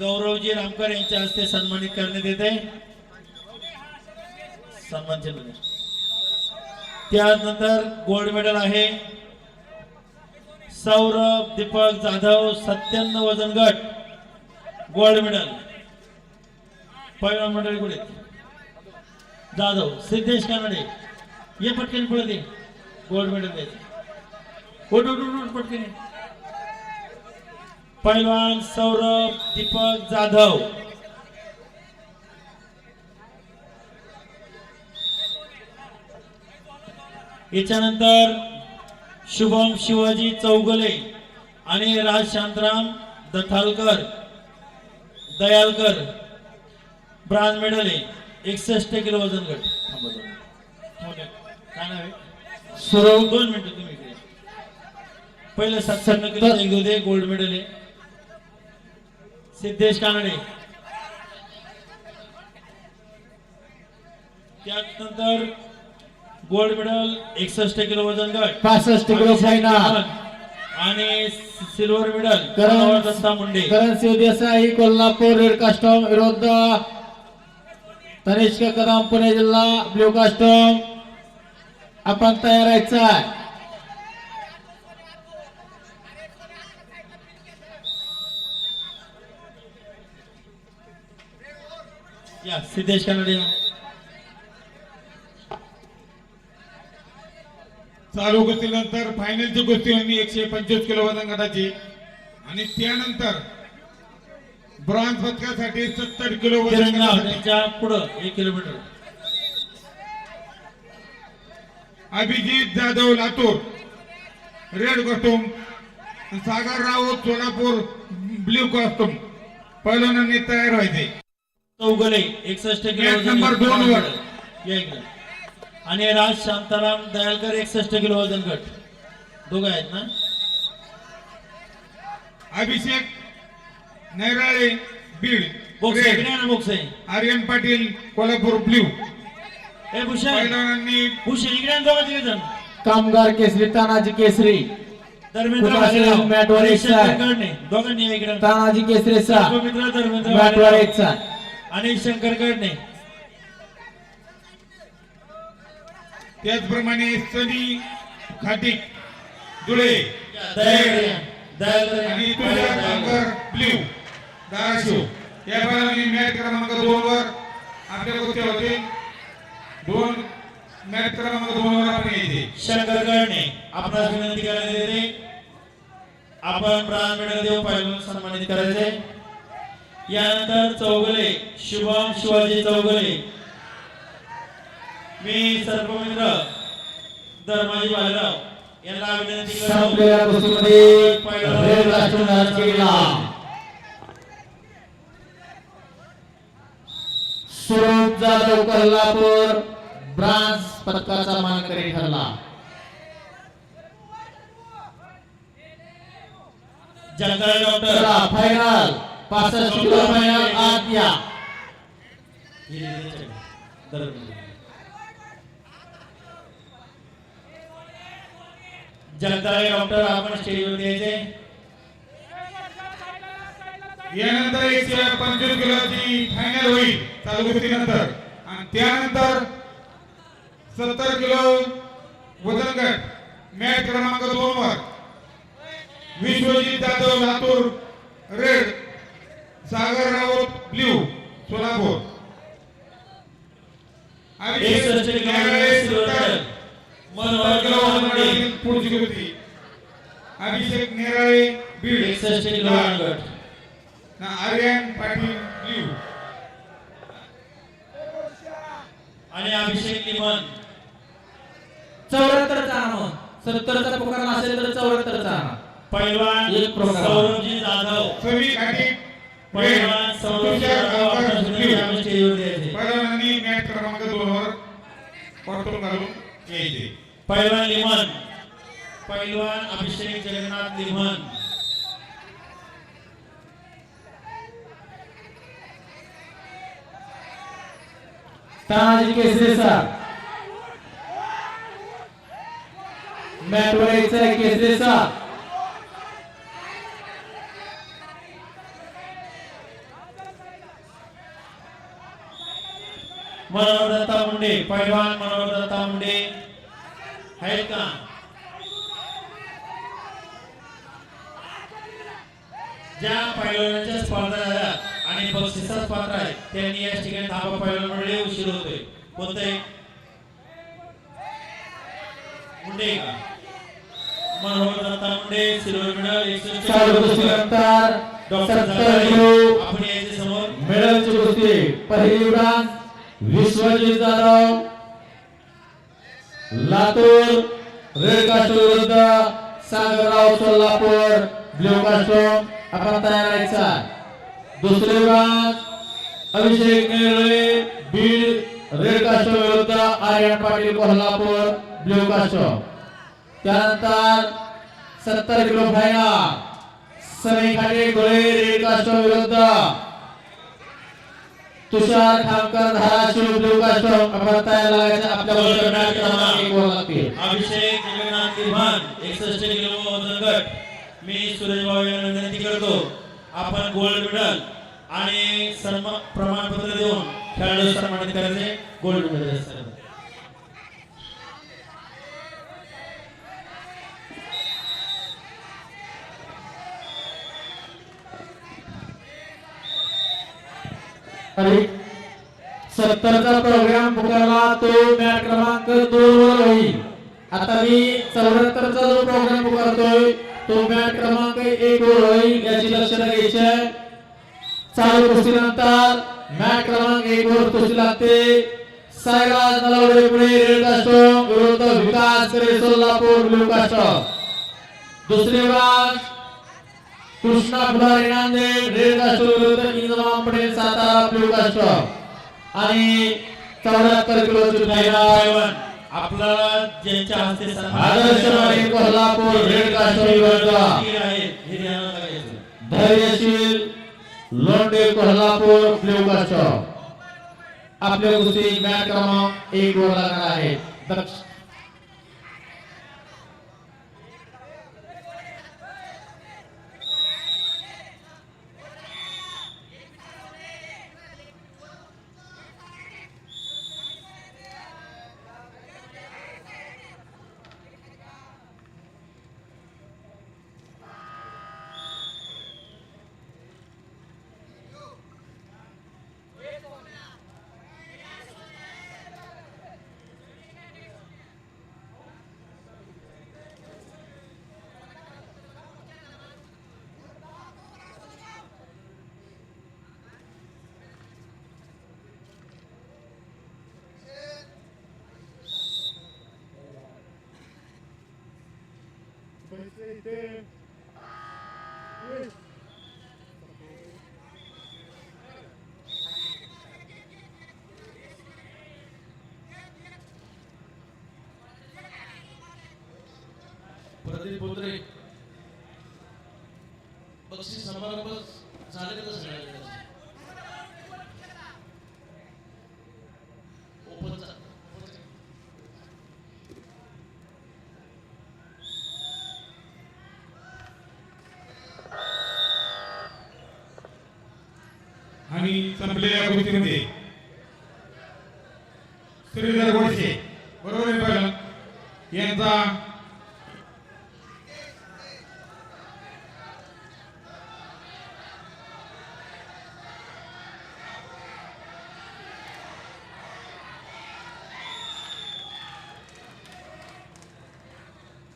गौरवजी रामकर यांच्या हस्ते सन्मानित करण्यात येते सन्मान त्यानंतर गोल्ड मेडल आहे. सौरभ दीपक जाधव सत्त्याण्णव वजन गट गोल्ड मेडल. पहिला मंडळी पुढे जाधव सिद्धेश कानडे. ये पटकन पुढे दे. गोल्ड मेडल द्यायचं. उठ उठ उठ पटकन पैलवान सौरभ दीपक जाधव. याच्यानंतर शुभम शिवाजी चौगले आणि राज शांतराम दथालकर दयालकर ब्रांज मेडल एकसष्ट किलो वजन गट. काय नाव सुरव दोन मिनिटं तुम्ही पहिलं सत्त्याण्णव किलो दे गोल्ड मेडल आहे. सिद्धेश कानडे त्यानंतर गोल्ड मेडल एकसष्ट किलो वजन गट. पासष्ट किलो फायनल आणि silver medal Karan- Datta Munde. Karan Shivdesai Kolhapur red costume विरुद्ध तनिष्क कदम पुणे जिल्हा ब्ल्यू कास्टॉम. आपण तयार आहे या सिद्धेश कानडे या. चालू कुस्तीनंतर फायनलची कुस्ती होती एकशे पंचवीस किलो वजन गटाची. आणि त्यानंतर ब्रॉन्झ पदकासाठी सत्तर किलो वजन त्यांच्या पुढं एक kilometre Abhijit Jadhav Latur red costume Sagar Raut Solapur blue costume. पैलवानांनी तयार व्हायचे. चौगले एकसष्ट किलो वजन नंबर गट. दोन वर. या इकडे. आणि राज शांताराम दयालकर एकसष्ट किलो वजन गट दोघं आहेत ना? अभिषेक नैराळे बीड बोक्स ना बोक्स आर्यन पाटील कोल्हापूर ब्ल्यू. ए भूषण. भूषण इकडे आहे ना दोघं तिघे जण. कामगार केसरी तानाजी केसरी. धर्मेंद्र कुठं असेल? भालेराव. मॅट वर आणि एक दोघांनी या इकडे. तानाजी केसरी सहा मित्र धर्मेंद्र मॅट वर भालेराव. एकचा आणि शंकर कडणे त्याचप्रमाणे सनी खाटिक धुळे. आणि तुषार ब्ल्यू धाराशिव. या बैलांनी मॅच क्रमांक दोन वर आपल्या होते दोन मॅच क्रमांक दोन वर आपण यायचे. शंकर कडणे आपणास विनंती करण्यात येते आपण प्राण मेडल देऊ पहिल्यांदा सन्मानित करायचे. यानंतर चौगले शुभम शिवाजी चौगले. मी सर्पमित्र धर्माजी बालराव यांना विनंती स्वरूप जाधव कोल्हापूर ब्रांज पदकाचा मानकरी ठरला. डॉक्टर फायनल पासष्ट किलो फायनल आत या. जगदाळे डॉक्टर आपण स्टेजवर द्यायचे यानंतर एकशे पंचवीस किलोची फायनल होईल चालू कुस्तीनंतर आणि त्यानंतर सत्तर किलो वजन गट. मॅच क्रमांक दोन वर. Vishwajit Jadhav Latur red Sagar Raut blue Solapur. पुढची कुस्ती अभिषेक नेराळे बीड. आर्यन पाटील ब्ल्यू आणि अभिषेक लिमन चौऱ्याहत्तरचा आणा सत्तरचा पुकार असेल तर चौऱ्याहत्तरचा पैलवान एक. सौरभजी जाधव. समी घाटी पैलवान सौरभजी जाधव आपण स्टेजवर द्यायचे पैलवानांनी मॅच क्रमांक दोन वर परतून घालून यायचे पैलवान लिमन पैलवान अभिषेक जगन्नाथ लिमन तानाजी केसरी सर मॅट वर यायचं आहे केसरी सर मनोहर दत्ता मुंडे पैलवान मनोहर दत्ता मुंडे. आहेत का? ज्या पैलवानांच्या स्पर्धा झाल्या आणि बक्षिसात पात्र आहेत त्यांनी या ठिकाणी धाबा पैलवान मंडळी उशीर होतोय. कोणते? मुंडे का? मनोहर दत्ता मुंडे सिल्वर मेडल एकशे सत्तर किलो. आपण याच्या समोर. मेडलची कुस्ती. पहिली उडान विश्वजित जाधव लातूर रेड कास्टो विरुद्ध सागरराव सोलापूर ब्ल्यू कास्टो आपण तयार राहायचा दुसरे उडान अभिषेक नेरळे बीड रेड कास्टो विरुद्ध आर्यन पाटील कोल्हापूर ब्ल्यू कास्टो त्यानंतर सत्तर किलो फायनल सनी खाटे गोळे रेड कास्टो विरुद्ध तुषार ठामकर धाराशिव ब्ल्यू कास्टो आपल्या क्रमांक एक वर लागतील अभिषेक जगन्नाथ गिरभान एकसष्ट किलो वजन गट मी सुरेश भाऊ यांना विनंती करतो आपण गोल्ड मेडल आणि सन्मान प्रमाणपत्र देऊन खेळाडू सन्मानित करायचे. गोल्ड मेडल आणि सत्तरचा प्रोग्राम पुकारला तो मॅट क्रमांक दोन वर होईल आता मी चौऱ्याहत्तरचा जो प्रोग्राम पुकारतोय तो मॅट क्रमांक एक वर होईल याची लक्षणं घ्यायची आहे. चालू कुस्तीनंतर मॅट क्रमांक एक वर कुस्ती लागते. सायराज नलावडे पुणे रेड कास्टो विरुद्ध विकास करे सोलापूर ब्लू कास्टो दुसरे बाज कृष्णा फुलारी नांदेड रेड कास्टो विरुद्ध इंद्रमान पटेल सातारा ब्ल्यू कास्टो आणि चौऱ्याहत्तर किलोची फायनल आपल्याला ज्यांच्या हस्ते सन्मान आदर्शवाडी कोल्हापूर रेड कास्टो विरुद्ध आहेत हे ध्यानात लागायचं. धैर्यशील लोंढे कोल्हापूर ब्ल्यू कास्टो आपले कुस्ती मॅच क्रमांक एक वर लागणार आहे. दक्ष प्रदीप बोत्रे बक्षीस समारंभ झाले का सगळ्यांचे ತನ್ನ ಬಿಲ್ಲೆಯ ಕುರಿತಿನಲ್ಲಿ ಸಿರಿದರಗೊಳಿಸಿ ಬರುವ ಎಂತ